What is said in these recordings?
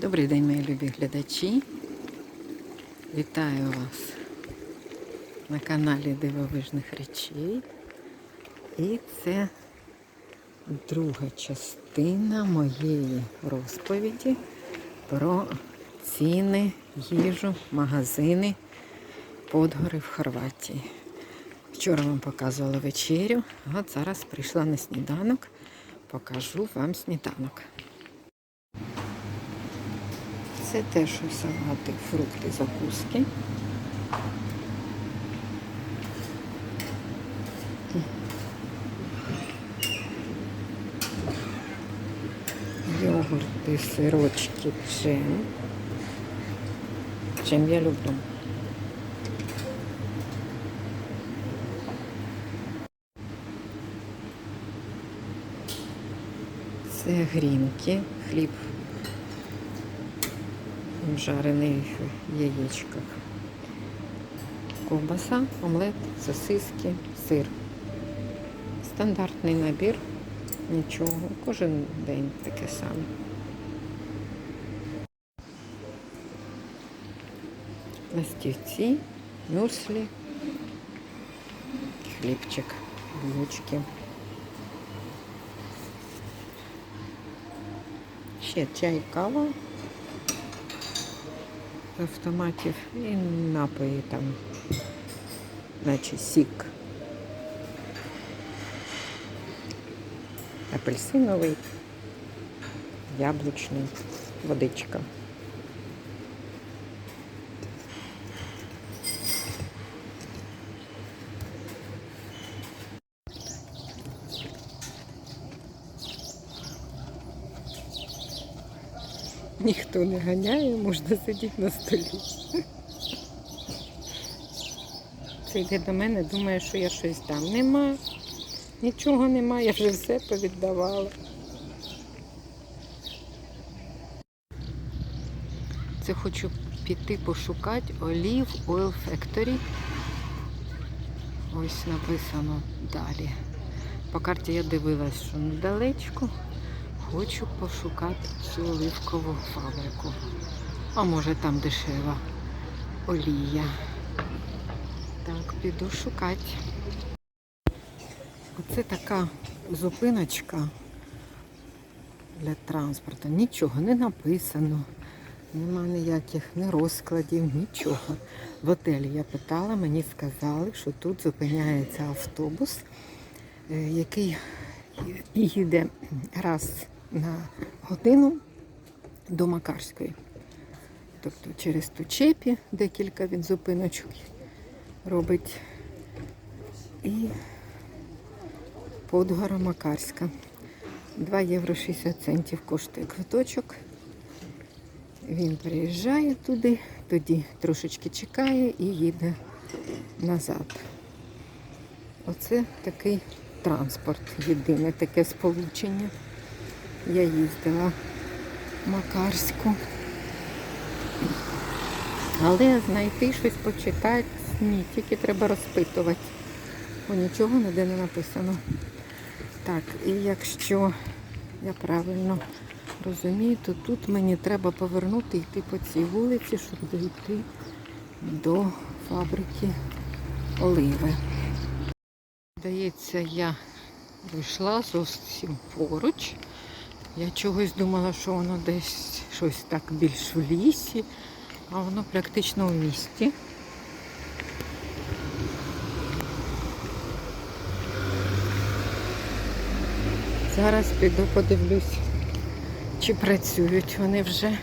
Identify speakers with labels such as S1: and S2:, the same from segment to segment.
S1: Добрий день, мої любі глядачі. Вітаю вас на каналі Дивовижних речей. І це друга частина моєї розповіді про ціни, їжу, магазини Подгори в Хорватії. Вчора вам показувала вечерю, а зараз прийшла на сніданок. Покажу вам сніданок. Це теж салати, фрукти, закуски. Йогурти, сирочки, джем. Джем я люблю. Це грінки, хліб жарений в яєчках. Ковбаса, омлет, сосиски, сир. Стандартний набір, нічого, кожен день таке саме. Пластівці, мюслі, хлібчик, булочки. Ще чай, кава автоматів і напої там, наче сік. Апельсиновий, яблучний, водичка. Ніхто не ганяє, можна сидіти на столі. Це йде до мене, думає, що я щось там. Нема, нічого нема, я вже все повіддавала. Це хочу піти пошукати Olive Oil Factory. Ось написано далі. По карті я дивилась, що недалечко. Хочу пошукати цю оливкову фабрику. А може там дешева олія. Так, піду шукати. Оце така зупиночка для транспорту. Нічого не написано. Нема ніяких ні розкладів, нічого. В готелі я питала, мені сказали, що тут зупиняється автобус, е, який їде раз на годину до Макарської. Тобто через Тучепі декілька він зупиночок робить. І Подгора Макарська. 2 євро 60 центів коштує квиточок. Він приїжджає туди, тоді трошечки чекає і їде назад. Оце такий транспорт, єдине таке сполучення. Я їздила в Макарську. Але знайти щось почитати, ні, тільки треба розпитувати. Бо нічого ніде не написано. Так, і якщо я правильно розумію, то тут мені треба повернути йти по цій вулиці, щоб дійти до фабрики оливи. Здається, я вийшла зовсім поруч. Я чогось думала, що воно десь щось так більш в лісі, а воно практично в місті. Зараз піду подивлюсь, чи працюють вони вже.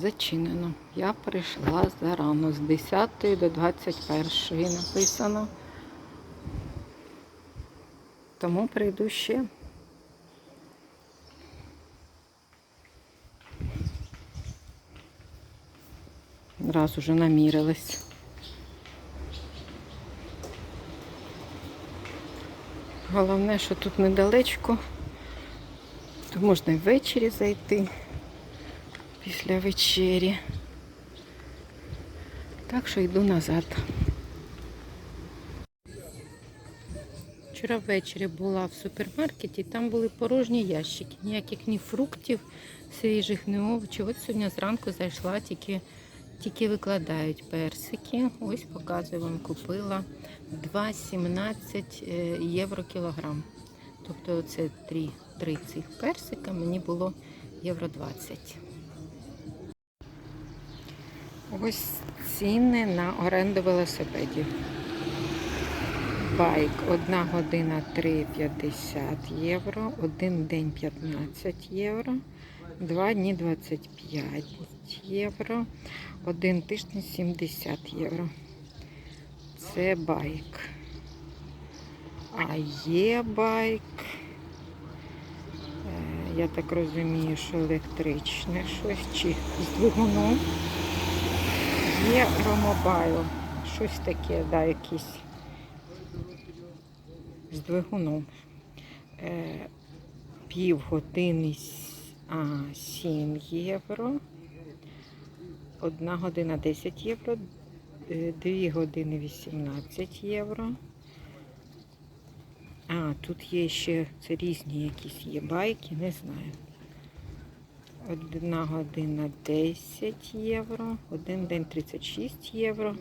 S1: Зачинено. Я прийшла зарано з 10 до 21 написано. Тому прийду ще. Раз уже намірилась. Головне, що тут недалечко, то можна і ввечері зайти після вечері. Так що йду назад. Вчора ввечері була в супермаркеті, там були порожні ящики. Ніяких ні фруктів свіжих, ні овочів. От сьогодні зранку зайшла, тільки, тільки викладають персики. Ось показую вам, купила 2,17 е, євро кілограм. Тобто це 3, 3 цих персика мені було євро 20. Ось ціни на оренду велосипедів. Байк 1 година 3,50 євро, один день 15 євро, два дні 25 євро, один тиждень 70 євро. Це байк. А є байк. е, Я так розумію, що електричне щось чи з двигуном. Є Ромобайл. Щось таке, да, якийсь з двигуном. Е, півгодини а, 7 євро. Одна година 10 євро. е, Дві години 18 євро. А, тут є ще це різні якісь є байки, не знаю. Одна година 10 євро, один день 36 євро,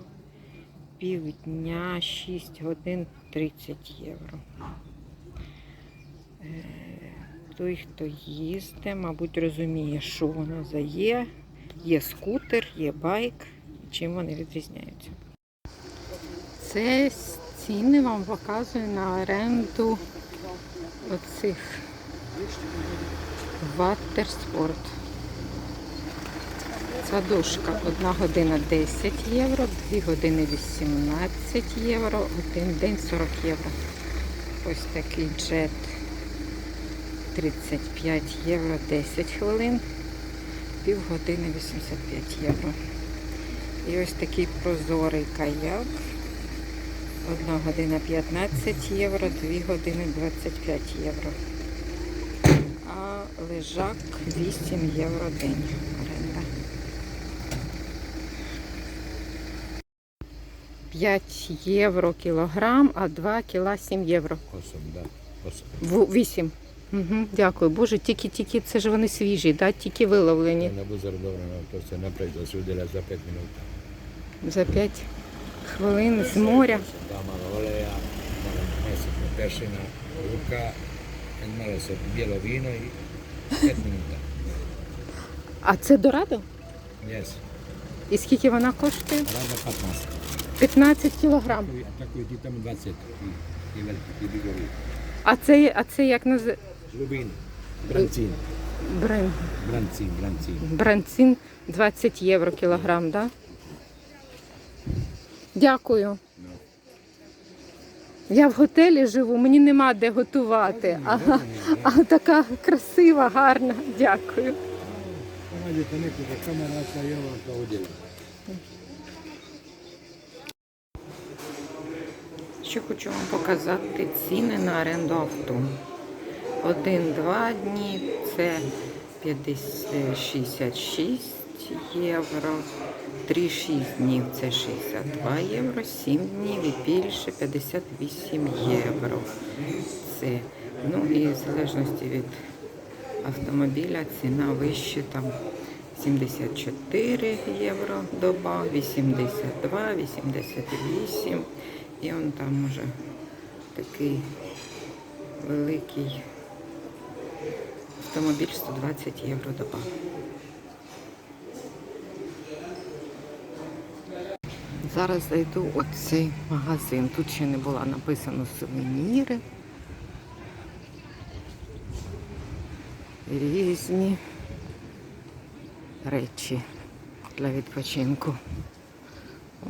S1: півдня 6 годин 30 євро. Е, Той, хто їздить, мабуть, розуміє, що воно за є. Є скутер, є байк. Чим вони відрізняються? Це ціни вам показую на оренду оцих Ватерспорт. Садушка 1 година 10 євро, 2 години 18 євро, один день 40 євро. Ось такий джет 35 євро 10 хвилин, півгодини 85 євро. І ось такий прозорий каяк. 1 година 15 євро, 2 години 25 євро. А лежак 8 євро день 5 євро кілограм, а 2 кіла 7 євро.
S2: Осом, да. Осом.
S1: В- 8. Угу, дякую. Боже, тільки-тільки, це ж вони свіжі, да? тільки виловлені.
S2: Dobro, to se napravi da se udjela za 5 minuta.
S1: За 5 хвилин з моря.
S2: Pešina, luka, malo se bijelo vino 5 minuta.
S1: А це дорадо?
S2: Yes.
S1: І скільки вона коштує?
S2: Rada 15.
S1: 15 кілограм.
S2: Ti tamo 20 i, i veliki.
S1: А це, а це як називається?
S2: Lubin, brancin,
S1: Брен.
S2: brancin, brancin.
S1: Бранцин 20 євро кілограм, да? Дякую. Я в готелі живу, мені нема де готувати. А, а така красива, гарна. Дякую. Ще хочу вам показати ціни на оренду авто. Один-два дні це 50, 66 євро. 3-6 днів це 62 євро, 7 днів і більше 58 євро. Це, ну і в залежності від автомобіля ціна вище там 74 євро доба, 82, 88. І он там уже такий великий автомобіль 120 євро доба. Зараз зайду у цей магазин. Тут ще не було написано сувеніри. Різні речі для відпочинку.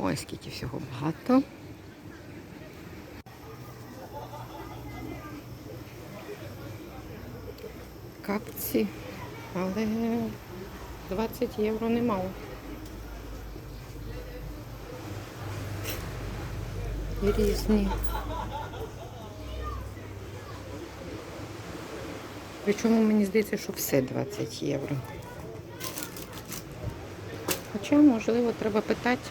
S1: Ой, скільки всього багато. Капці, але 20 євро немало. Різні. Причому мені здається, що все 20 євро. Хоча, можливо, треба питати.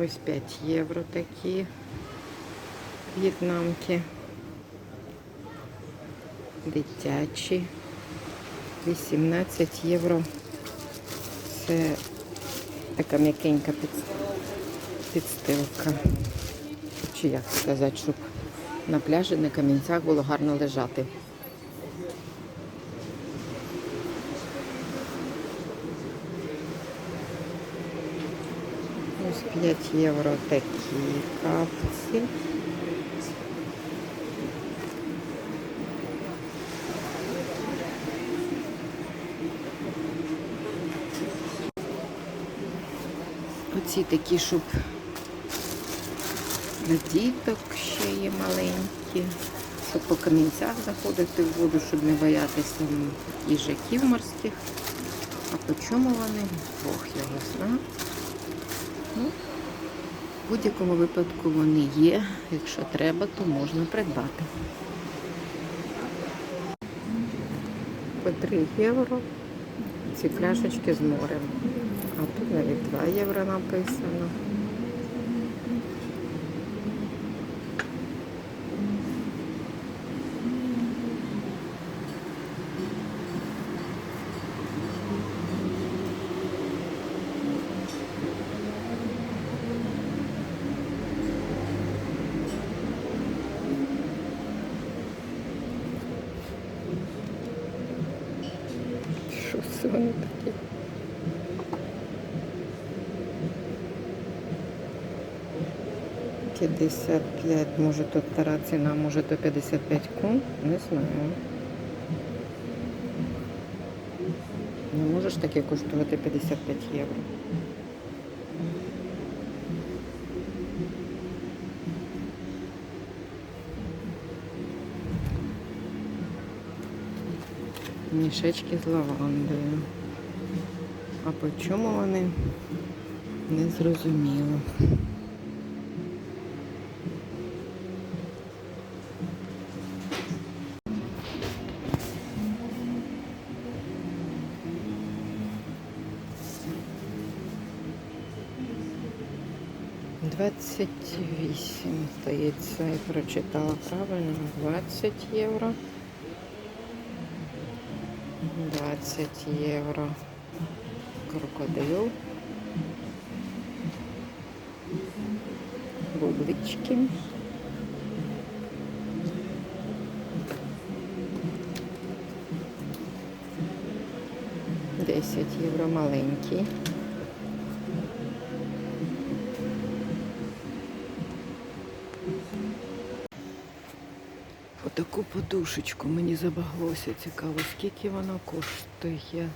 S1: Ось 5 євро такі в'єтнамки. Дитячі. 18 євро. Це така м'якенька підстилка. Чи як сказати, щоб на пляжі на камінцях було гарно лежати. Ось 5 євро такі капці. Оці такі, щоб для діток ще є маленькі, щоб по камінцях заходити в воду, щоб не боятися їжаків морських. А по чому вони? Бог його знає. Ну, в будь-якому випадку вони є. Якщо треба, то можна придбати. По 3 євро ці пляшечки з морем. А тут навіть 2 євро написано. 55, може тут стара ціна, може то 55 кун, не знаю. Не можеш таке коштувати 55 євро. Мішечки з лавандою. А по чому вони? Не зрозуміло. Двадцять вісім, здається, я прочитала правильно. 20 євро. 20 євро. Крокодил. Бублички. Десять євро маленький. Подушечку мені забаглося. Цікаво, скільки вона коштує.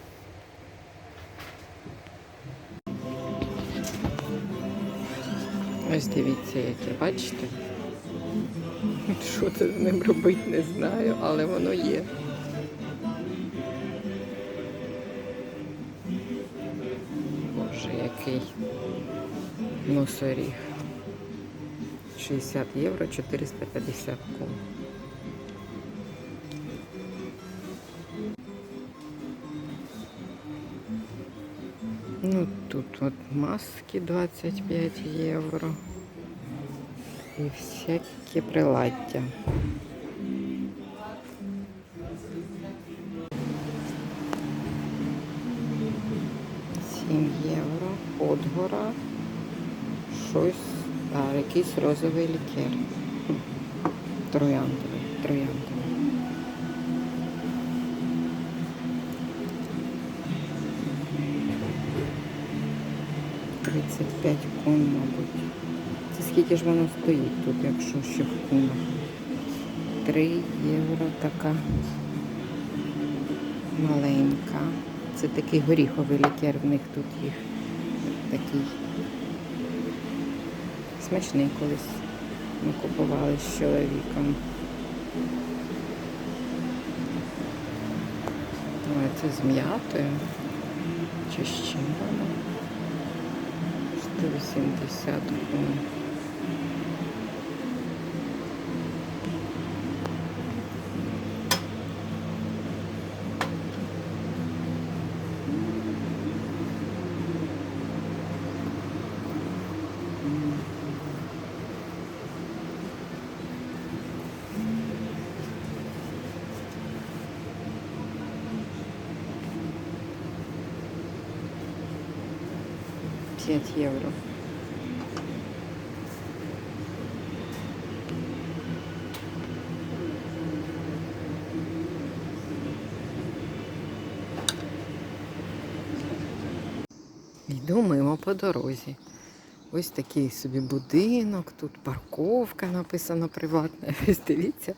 S1: Ось дивіться, яке, бачите? Що це з ним робити, не знаю, але воно є. Боже, який носоріг. 60 євро, 450 кун. От маски 25 євро. І всяке приладдя. Сім євро. Подгора. Щось. А, якийсь розовий лікер. Трояндовий. Трояндовий. Тридцять п'ять кун, мабуть. Це скільки ж воно стоїть тут, якщо ще в кунах? Три євро така маленька. Це такий горіховий лікер, в них тут їх такий смачний колись. Ми купували з чоловіком. Це з м'ятою. Чи з чим воно? tudo sendo traçado com 5 євро. Мимо по дорозі. Ось такий собі будинок, тут парковка написано приватна. Ось дивіться,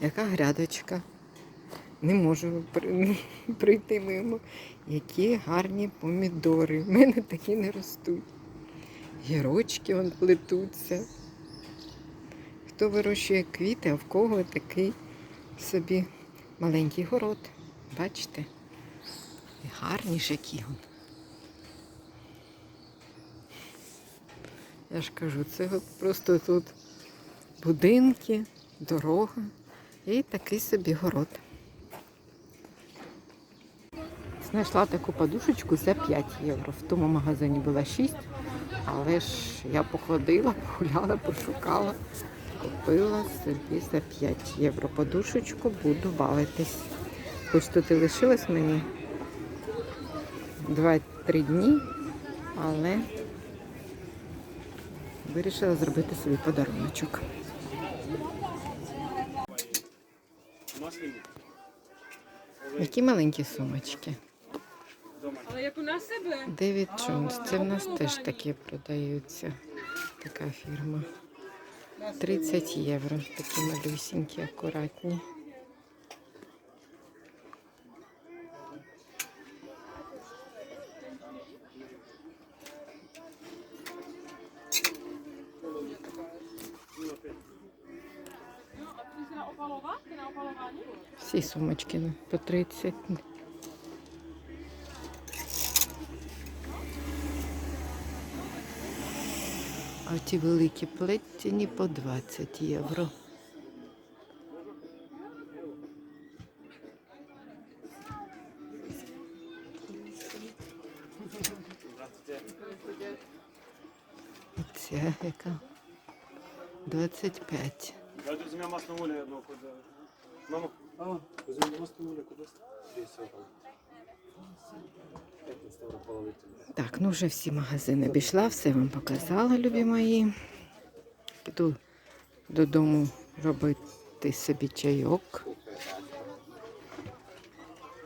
S1: яка грядочка. Не можу пройти мимо. Які гарні помідори. В мене такі не ростуть. Гірочки он плетуться. Хто вирощує квіти, а в кого такий собі маленький город. Бачите? Гарні ж які он. Я ж кажу, це просто тут будинки, дорога і такий собі город. Знайшла таку подушечку за 5 євро. В тому магазині була 6, але ж я походила, погуляла, пошукала, купила собі за 5 євро подушечку, буду бавитись. Хоч тут і лишилось мені 2-3 дні, але вирішила зробити собі подаруночок. Які маленькі сумочки.
S3: Але як у нас себе.
S1: Девід Джонс. Це в нас теж такі продаються. Така фірма. 30 євро. Такі малюсінькі, акуратні.
S3: Opalování?
S1: Всі сумочки ну, по 30. Ті великі плеттяні по 20 євро. Оця яка 25.
S4: Дайте з мене масло олія одного куди. Мамо, а, олія кудись. Десь
S1: Так, ну вже всі магазини обійшла, все вам показала, любі мої. Піду додому робити собі чайок.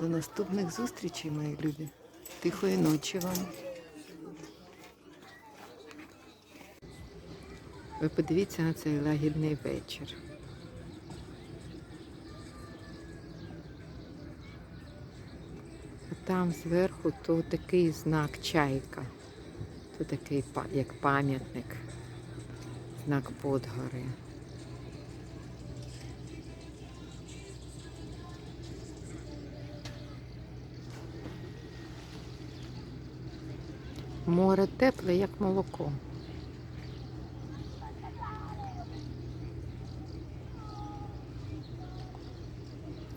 S1: До наступних зустрічей, мої любі. Тихої ночі вам. Ви подивіться на цей лагідний вечір. Там зверху то такий знак чайка. То такий як пам'ятник. Знак Подгори. Море тепле, як молоко.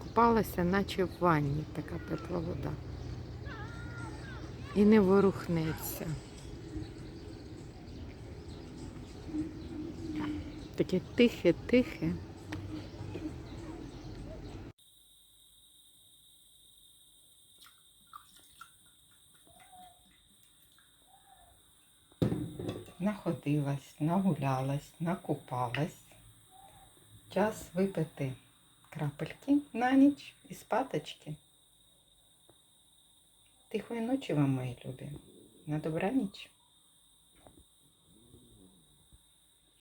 S1: Купалася, наче в ванні така тепла вода. І не ворухнеться. Таке тихе-тихе. Находилась, нагулялась, накупалась. Час випити крапельки на ніч і спаточки. Тихої ночі вам, мої любі. На добраніч.